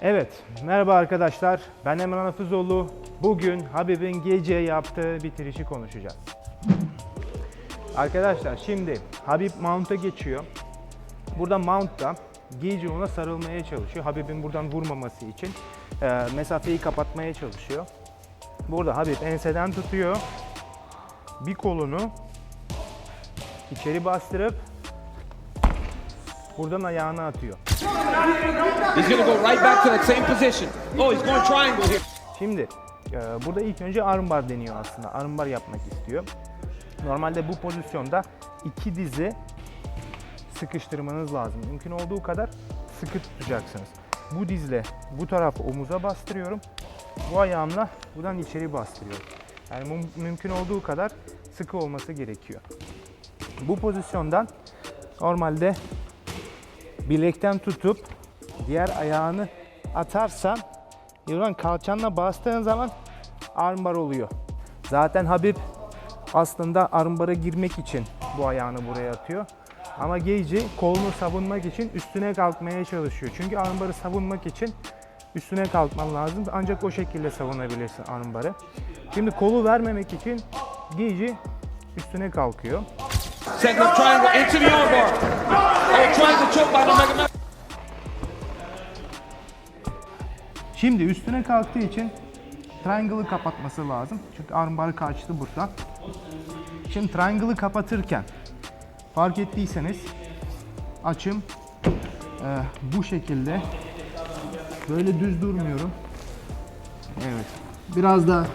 Evet, merhaba arkadaşlar. Ben Emran Hafızoğlu. Bugün Habib'in gece yaptığı bitirişi konuşacağız. Arkadaşlar şimdi Habib mount'a geçiyor. Burada mount'ta gece ona sarılmaya çalışıyor. Habib'in buradan vurmaması için e, mesafeyi kapatmaya çalışıyor. Burada Habib enseden tutuyor. Bir kolunu içeri bastırıp buradan ayağını atıyor. He's to go right back to that same position. Oh, he's going triangle here. Şimdi e, burada ilk önce armbar deniyor aslında. Armbar yapmak istiyor. Normalde bu pozisyonda iki dizi sıkıştırmanız lazım. Mümkün olduğu kadar sıkı tutacaksınız. Bu dizle bu tarafı omuza bastırıyorum. Bu ayağımla buradan içeri bastırıyorum. Yani mümkün olduğu kadar sıkı olması gerekiyor. Bu pozisyondan normalde bilekten tutup diğer ayağını atarsan Buradan kalçanla bastığın zaman armbar oluyor. Zaten Habib aslında armbara girmek için bu ayağını buraya atıyor. Ama Geici kolunu savunmak için üstüne kalkmaya çalışıyor. Çünkü armbarı savunmak için üstüne kalkman lazım. Ancak o şekilde savunabilirsin armbarı. Şimdi kolu vermemek için Geici üstüne kalkıyor. Setting up triangle into the armbar. Oh, triangle choke by the Mega Man. Şimdi üstüne kalktığı için triangle'ı kapatması lazım. Çünkü armbar kaçtı burada. Şimdi triangle'ı kapatırken fark ettiyseniz açım e, bu şekilde böyle düz durmuyorum. Evet. Biraz da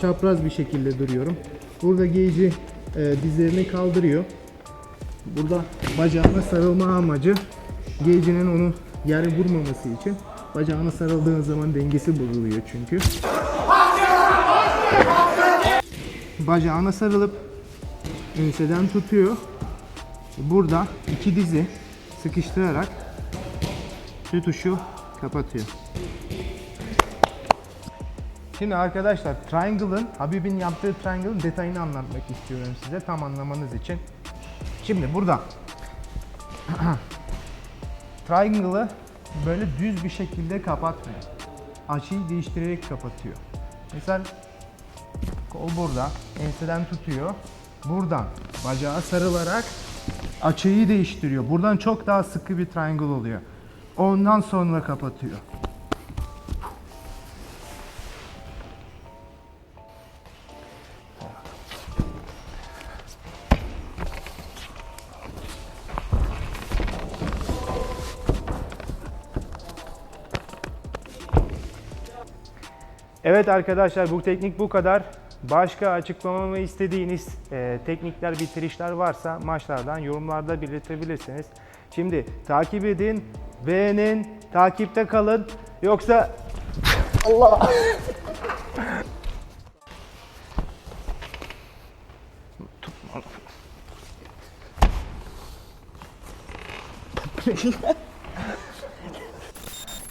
çapraz bir şekilde duruyorum. Burada gauge'i e, dizlerini kaldırıyor. Burada bacağına sarılma amacı gauge'inin onu yere vurmaması için. Bacağına sarıldığın zaman dengesi bozuluyor çünkü. Bacağına sarılıp enseden tutuyor. Burada iki dizi sıkıştırarak tutuşu kapatıyor. Şimdi arkadaşlar Triangle'ın, Habib'in yaptığı Triangle'ın detayını anlatmak istiyorum size tam anlamanız için. Şimdi burada Triangle'ı böyle düz bir şekilde kapatmıyor. Açıyı değiştirerek kapatıyor. Mesela kol burada, enseden tutuyor. Buradan bacağa sarılarak açıyı değiştiriyor. Buradan çok daha sıkı bir triangle oluyor. Ondan sonra kapatıyor. Evet arkadaşlar bu teknik bu kadar. Başka açıklamamı istediğiniz e, teknikler, bitirişler varsa maçlardan yorumlarda belirtebilirsiniz. Şimdi takip edin, beğenin, takipte kalın. Yoksa Allah.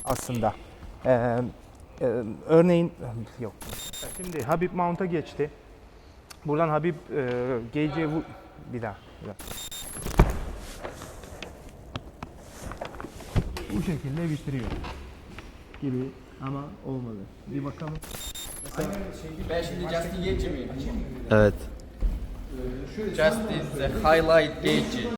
Aslında. Ee, e, örneğin yok. Şimdi Habib Mount'a geçti. Buradan Habib e, GC bu bir daha. Bir daha. Bu şekilde bitiriyor gibi ama olmadı. Bir bakalım. Ben şimdi Justin Gage'i miyim? Evet. Justin the highlight Gage'i.